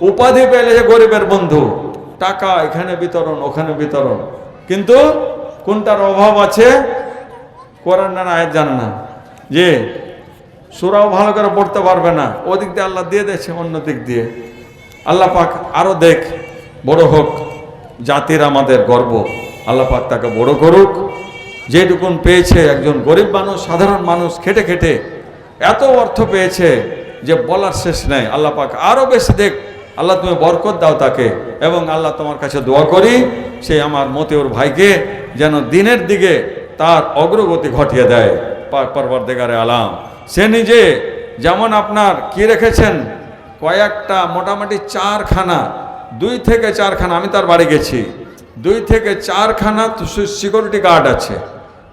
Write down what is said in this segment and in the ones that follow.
উপাধি পেলে যে গরিবের বন্ধু, টাকা এখানে বিতরণ, ওখানে বিতরণ। কিন্তু কোনটার অভাব আছে? কোরআন না আয়াত জানে না। যে সুরাও ভালো করে পড়তে পারবে না। ওদিক দিয়ে আল্লাহ দিয়ে দিয়েছে, অন্য দিক দিয়ে। আল্লাহ পাক আরও দেখ, বড় হোক, জাতির আমাদের গর্ব। আল্লাহ পাক তাকে বড় করুক। যেটুকুন পেয়েছে একজন গরিব মানুষ, সাধারণ মানুষ, খেটে খেটে এত অর্থ পেয়েছে যে বলার শেষ নেই। আল্লাহ পাক আরও বেশি দেখ আল্লাহ তুমি বরকত দাও তাকে এবং আল্লাহ তোমার কাছে দোয়া করি, সে আমার মতিউর ভাইকে যেন দিনের দিকে তার অগ্রগতি ঘটিয়ে দেয়। পরবর্তীকারে আলাম। সে নিজে যেমন আপনার কি রেখেছেন? কয়েকটা মোটামুটি চারখানা, দুই থেকে চারখানা, আমি তার বাড়ি গেছি। দুই থেকে চারখানা সিকিউরিটি গার্ড আছে।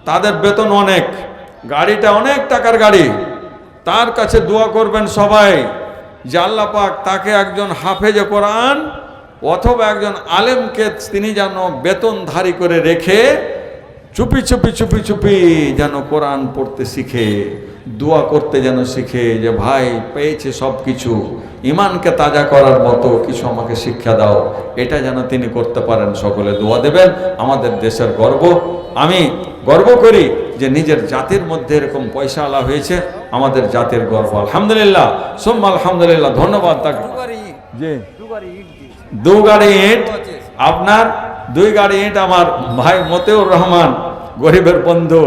তাদের বেতন অনেক, গাড়িটা অনেক টাকার গাড়ি। তার কাছে দোয়া করবেন সবাই। আল্লাহ পাক তাকে একজন হাফেজে কোরআন অথবা একজন আলেমকে তিনি যেন বেতনধারী করে রেখে চুপি চুপি চুপি চুপি যেন কোরআন পড়তে শিখে, দোয়া করতে যেন শিখে যে, ভাই, পেয়েছে সব কিছু ইমানকে তাজা করার মতো কিছু আমাকে শিক্ষা দাও। এটা যেন তিনি করতে পারেন। সকলে দোয়া দেবেন। আমাদের দেশের গর্ব। আমি গর্ব করি যে নিজের জাতির মধ্যে এরকম পয়সা আলা হয়েছে আমাদের জাতির গর্ব। আলহামদুলিল্লাহ। সোম আলহামদুলিল্লাহ ধন্যবাদ তাকে। দু গাড়ি ইট আপনার দুই গাড়ি ইট আমার ভাই মতেউর রহমান গরিবের বন্ধু।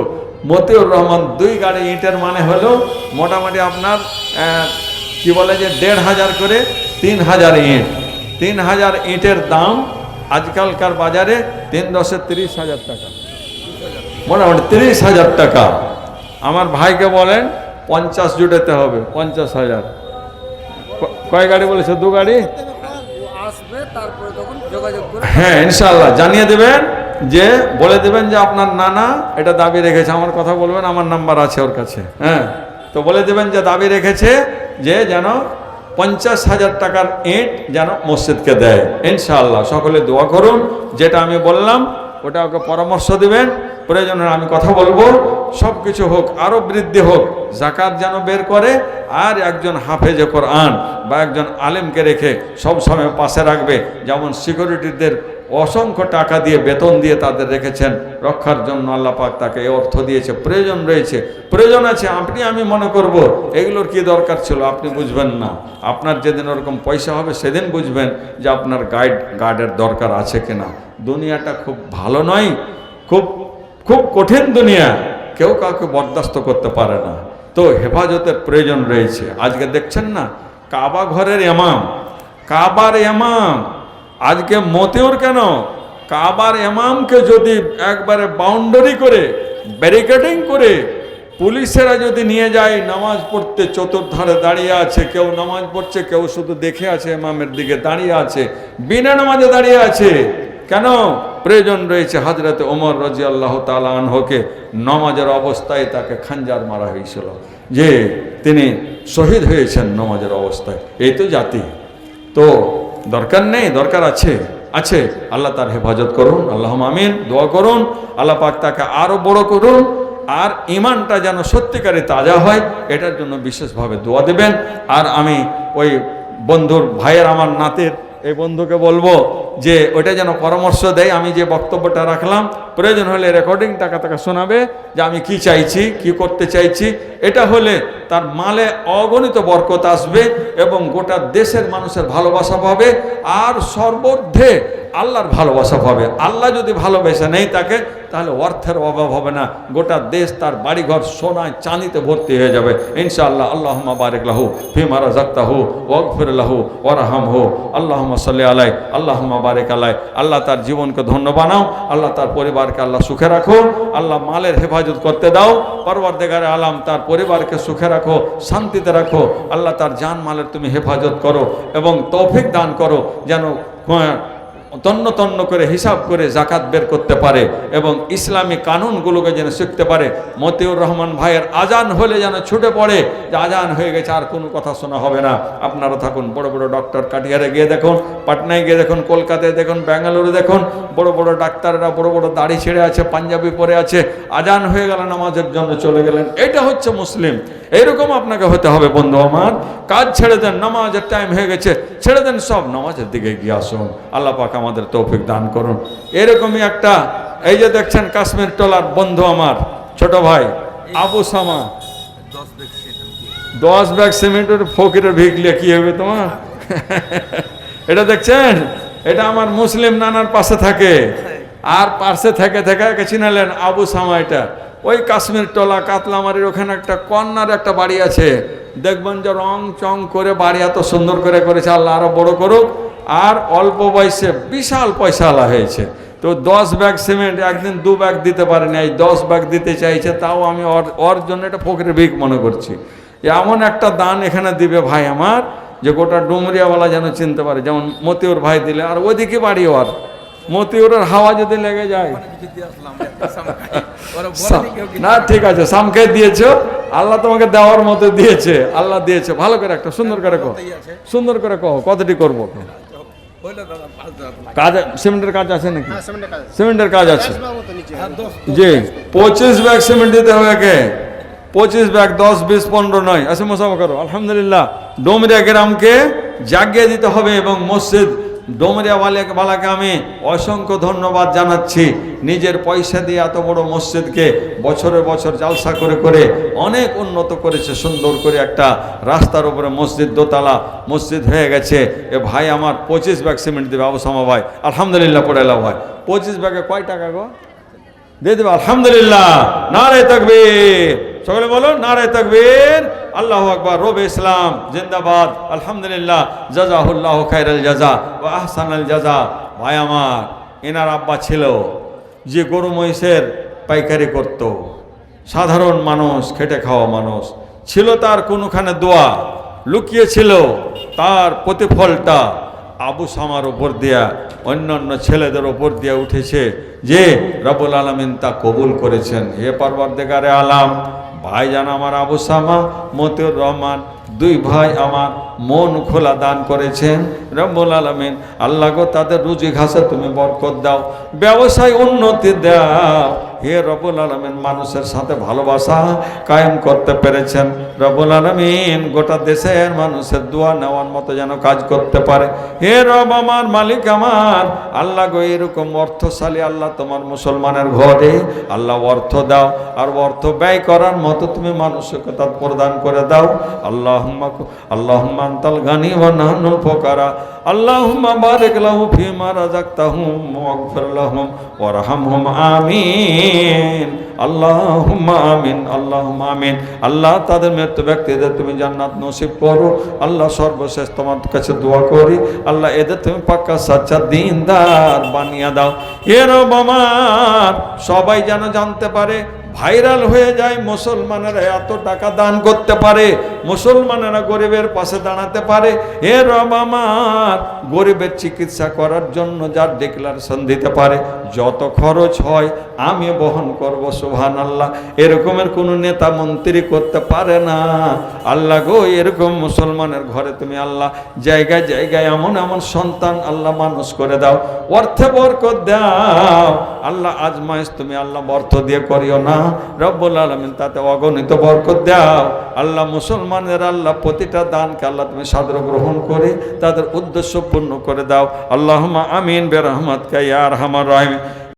মতিউর রহমান দুই গাড়ি ইটের মানে হলো মোটামুটি আপনার কি বলে যে দেড় হাজার করে তিন হাজার ইট তিন হাজার ইটের দাম আজকালকার বাজারে তিন দশে তিরিশ হাজার টাকা। মোটামুটি তিরিশ হাজার টাকা। আমার ভাইকে বলেন পঞ্চাশ জুটেতে হবে। পঞ্চাশ হাজার। কয় গাড়ি বলেছে? দু গাড়ি? আসবে তারপরে তখন যোগাযোগ করে হ্যাঁ ইনশাল্লাহ জানিয়ে দেবেন যে বলে দেবেন যে আপনার নানা এটা দাবি রেখেছে। আমার কথা বলবেন আমার নাম্বার আছে ওর কাছে। হ্যাঁ তো বলে দেবেন যে দাবি রেখেছে যে যেন পঞ্চাশ হাজার টাকার ইট যেন মসজিদকে দেয়। ইনশাআল্লাহ। সকলে দোয়া করুন। যেটা আমি বললাম ওটা ওকে পরামর্শ দেবেন, প্রয়োজন আমি কথা বলব। সব কিছু হোক আরও বৃদ্ধি হোক জাকাত যেন বের করে, আর একজন হাফেজে কোরআন বা একজন আলেমকে রেখে সব সময় পাশে রাখবে। যেমন সিকিউরিটিদের অসংখ্য টাকা দিয়ে বেতন দিয়ে তাদের রেখেছেন। রক্ষার জন্য আল্লাহ পাক তাকে এই অর্থ দিয়েছে। প্রয়োজন রয়েছে। প্রয়োজন আছে, আপনি, আমি মনে করব, এগুলোর কি দরকার ছিল আপনি বুঝবেন না। আপনার যেদিন ওরকম পয়সা হবে, সেদিন বুঝবেন যে আপনার গাইড গার্ডের দরকার আছে কিনা। দুনিয়াটা খুব ভালো নয়, খুব খুব কঠিন দুনিয়া। কেউ কাউকে বরদাস্ত করতে পারে না। তো হেফাজতের প্রয়োজন রয়েছে। আজকে দেখছেন না, কাবা ঘরের এমাম কাবার এমাম আজকে মতেওর কেন? কাবার এমামকে যদি একবারে বাউন্ডারি করে ব্যারিকেডিং করে, পুলিশেরা যদি নিয়ে যায়, নামাজ পড়তে চতুর্ধারে দাঁড়িয়ে আছে, কেউ নামাজ পড়ছে, কেউ শুধু দেখে আছে এমামের দিকে দাঁড়িয়ে আছে, বিনা নামাজে দাঁড়িয়ে আছে, কেন? প্রয়োজন রয়েছে হাজরতে ওমর রাজি আল্লাহ তালহকে নমাজের অবস্থায় তাকে খাঞ্জার মারা হয়েছিল। যে তিনি শহীদ হয়েছেন নমাজের অবস্থায়। এই তো জাতি। তো দরকার নেই, দরকার আছে আছে। আল্লাহ তার হেফাজত করুন আল্লাহ আমিন, দোয়া করুন। আল্লাহ পাক তাকে আরও বড় করুন। আর ইমানটা যেন সত্যিকারে তাজা হয়, এটার জন্য বিশেষভাবে দোয়া দেবেন। আর আমি ওই বন্ধুর ভাইয়ের, আমার নাতের, এই বন্ধুকে বলব যে, ওইটা যেন পরামর্শ দেয়। আমি যে বক্তব্যটা রাখলাম, প্রয়োজন হলে রেকর্ডিং টাকা টাকা শোনাবে যে, আমি কি চাইছি, কি করতে চাইছি। এটা হলে তার মালে অগণিত বরকত আসবে এবং গোটা দেশের মানুষের ভালোবাসা পাবে। আর সর্বর্ধে আল্লাহর ভালোবাসা পাবে। আল্লাহ যদি ভালোবেসে নেই তাকে, তাহলে অর্থের অভাব হবে না। গোটা দেশ তার বাড়িঘর সোনায় চাঁদিতে ভর্তি হয়ে যাবে। ইনশাআল্লাহ আল্লাহ বারেক লাহু ফিমারা জাক্তাহু ওগফির লাহু ওরাহাম হু আল্লাহ সাল্লি আলাই আল্লাহ বারেক আলাই আল্লাহ তার জীবনকে ধন্য বানাও, আল্লাহ তার পরিবারকে আল্লাহ সুখে রাখো, আল্লাহ মালের হেফাজত করতে দাও, পরবর্তীকারে আলাম তার পরিবারকে সুখে রাখো, শান্তিতে রাখো, আল্লাহ তার জান মালের তুমি হেফাজত করো এবং তৌফিক দান করো, যেন তন্ন তন্ন করে হিসাব করে জাকাত বের করতে করতে পারে এবং ইসলামী কানুনগুলোকে যেন শিখতে পারে। মতিউর রহমান ভাইয়ের আজান হলে যেন ছুটে পড়ে যে আজান হয়ে গেছে, আর কোনো কথা শোনা হবে না। আপনারা থাকুন, বড় বড় ডক্টর কাটিয়ারে গিয়ে দেখুন, পাটনায় গিয়ে দেখুন, কলকাতায় দেখুন, ব্যাঙ্গালোরে দেখুন, বড় বড় ডাক্তাররা, বড় বড় দাড়ি ছেড়ে আছে, পাঞ্জাবি পরে আছে, আজান হয়ে গেল, নামাজের জন্য চলে গেলেন। এটা হচ্ছে মুসলিম। এইরকম আপনাকে হতে হবে, বন্ধু আমার। কাজ ছেড়ে দেন, নামাজের টাইম হয়ে গেছে, ছেড়ে দেন সব, নামাজের দিকে গিয়ে আসুন। আল্লাহ পাক আমাদের তৌফিক দান করুন। এরকমই একটা এই যে দেখছেন কাশ্মীর টলার বন্ধু আমার, ছোট ভাই, আবু সামা। দশ ব্যাগ সিমেন্টের ফকিরের ভিগলে কি হবে তোমার? এটা দেখছেন? এটা আমার মুসলিম নানার পাশে থাকে। আর পাশে থেকে থেকে একে চিনালেন আবু সামা এটা। ওই কাশ্মীর টলা কাতলামারির ওখানে একটা কর্নার একটা বাড়ি আছে। দেখবেন যে রং চং করে বাড়ি এত সুন্দর করে করেছে, আল্লাহ আরও বড় করুক। আর অল্প বয়সে বিশাল পয়সা আলা হয়েছে। তো দশ ব্যাগ সিমেন্ট, একদিন দু ব্যাগ দিতে পারেনি, এই দশ ব্যাগ দিতে চাইছে, তাও আমি ওর জন্য এটা ফকিরের ভিক মনে করছি। এমন একটা দান এখানে দিবে ভাই আমার, যে গোটা ডুমরিয়াওয়ালা যেন চিনতে পারে। যেমন মতিউর ভাই দিলে, আর ওদিকে বাড়ি ওর। মতিউরের হাওয়া যদি লেগে যায় না ঠিক আছে সামকে দিয়েছ আল্লাহ তোমাকে দেওয়ার মতো দিয়েছে আল্লাহ দিয়েছে। ভালো করে একটা সুন্দর করে কো। সুন্দর করে কো কতটি করব। কাজ সিমেন্টের কাজ আছে নাকি? সিমেন্টের কাজ আছে। জি পঁচিশ ব্যাগ সিমেন্ট দিতে হবে কে পঁচিশ ব্যাগ দশ বিশ পনেরো নয়। আসে মোসাফা করো। আলহামদুলিল্লাহ। ডোমরিয়া গ্রামকে জাগিয়ে দিতে হবে এবং মসজিদ ডোমরিয়া বালাকে আমি অসংখ্য ধন্যবাদ জানাচ্ছি। নিজের পয়সা দিয়ে এত বড় মসজিদকে বছরের বছর জালসা করে করে অনেক উন্নত করেছে, সুন্দর করে একটা রাস্তার উপরে মসজিদ দোতলা, মসজিদ হয়ে গেছে। এ ভাই আমার পঁচিশ ব্যাগ সিমেন্ট দেবে আবুসামা ভাই। আলহামদুলিল্লাহ পড়ে এলাম ভাই। পঁচিশ ব্যাগে কয় টাকা গো? দিয়ে দেবে, আলহামদুলিল্লাহ। না রে তকবীর। সকলে বলো নারায় তকবীর, আল্লাহ আকবার, রবে ইসলাম, জিন্দাবাদ, আলহামদুলিল্লাহ, জাজাহুল্লাহ খাইরাল জাজা ও আহসানাল জাজা। ভাই আমার, এনার আব্বা ছিল যে গরু মহিষের পাইকারি করত। সাধারণ মানুষ, খেটে খাওয়া মানুষ। ছিল তার কোনোখানে দোয়া লুকিয়ে ছিল তার প্রতিফলটা আবু সামার উপর দিয়া, অন্যান্য ছেলেদের উপর দিয়া উঠেছে যে রবুল আলমিন তা কবুল করেছেন। হে পরবর্দেগারে আলাম ভাই জান আমার আবু সামা মতিউর রহমান দুই ভাই আমার মন খোলা দান করেছেন। রব্বুল আলমিন, আল্লাহ গো, তাদের রুজি ঘাসে তুমি বরকত দাও, ব্যবসায় উন্নতি দাও। হে রবুল আলমিন, মানুষের সাথে ভালোবাসা কায়েম করতে পেরেছেন। রবুল আলমিন, গোটা দেশের মানুষের দোয়া নেওয়ার মতো যেন কাজ করতে পারে। হে রব আমার মালিক আমার, আল্লাহ গো, এরকম অর্থশালী আল্লাহ তোমার মুসলমানের ঘরে আল্লাহ অর্থ দাও। আর অর্থ ব্যয় করার মতো তুমি মানসিকতা প্রদান করে দাও। আল্লাহ আল্লাহ আন্তাল গানি ওয়া নাহনুল ফকারা, আল্লাহুম্মা বারিক লাহু ফিমা রাযাকতাহুম ওয়াগফির লাহুম ওয়ারহামহুম আমিন। আল্লাহুম্মা আমিন আল্লাহুম্মা আমিন। আল্লাহ তাদের মৃত্যু ব্যক্তিদের তুমি জান্নাত নসিব করো। আল্লাহ সর্বশেষ তোমার কাছে দোয়া করি। আল্লাহ এদের তুমি পাক্কা সাচ্চা দিনদার বানিয়ে দাও। এর আমার, সবাই যেন জানতে পারে ভাইরাল হয়ে যায়, মুসলমানেরা এত টাকা দান করতে পারে, মুসলমানেরা গরিবের পাশে দাঁড়াতে পারে। এ রব গরিবের চিকিৎসা করার জন্য যার ডিক্লারেশন দিতে পারে, যত খরচ হয় আমি বহন করব সুহান আল্লাহ এরকমের কোনো নেতা মন্ত্রী করতে পারে না। আল্লাহ গো, এরকম মুসলমানের ঘরে তুমি আল্লাহ, জায়গায় জায়গায় এমন এমন সন্তান আল্লাহ মানুষ করে দাও, অর্থে বরকত দাও। আল্লাহ আজমাইশ তুমি আল্লাহ অর্থ দিয়ে করিও না। রব্বুল আলমিন তাতে অগণিত বরকত দাও। আল্লাহ মুসলমানের আল্লাহ প্রতিটা দানকে আল্লাহ তুমি সাদর গ্রহণ করে, তাদের উদ্দেশ্য পূর্ণ করে দাও। আল্লাহমা আমিন বেরহমত আর হামার রাহিম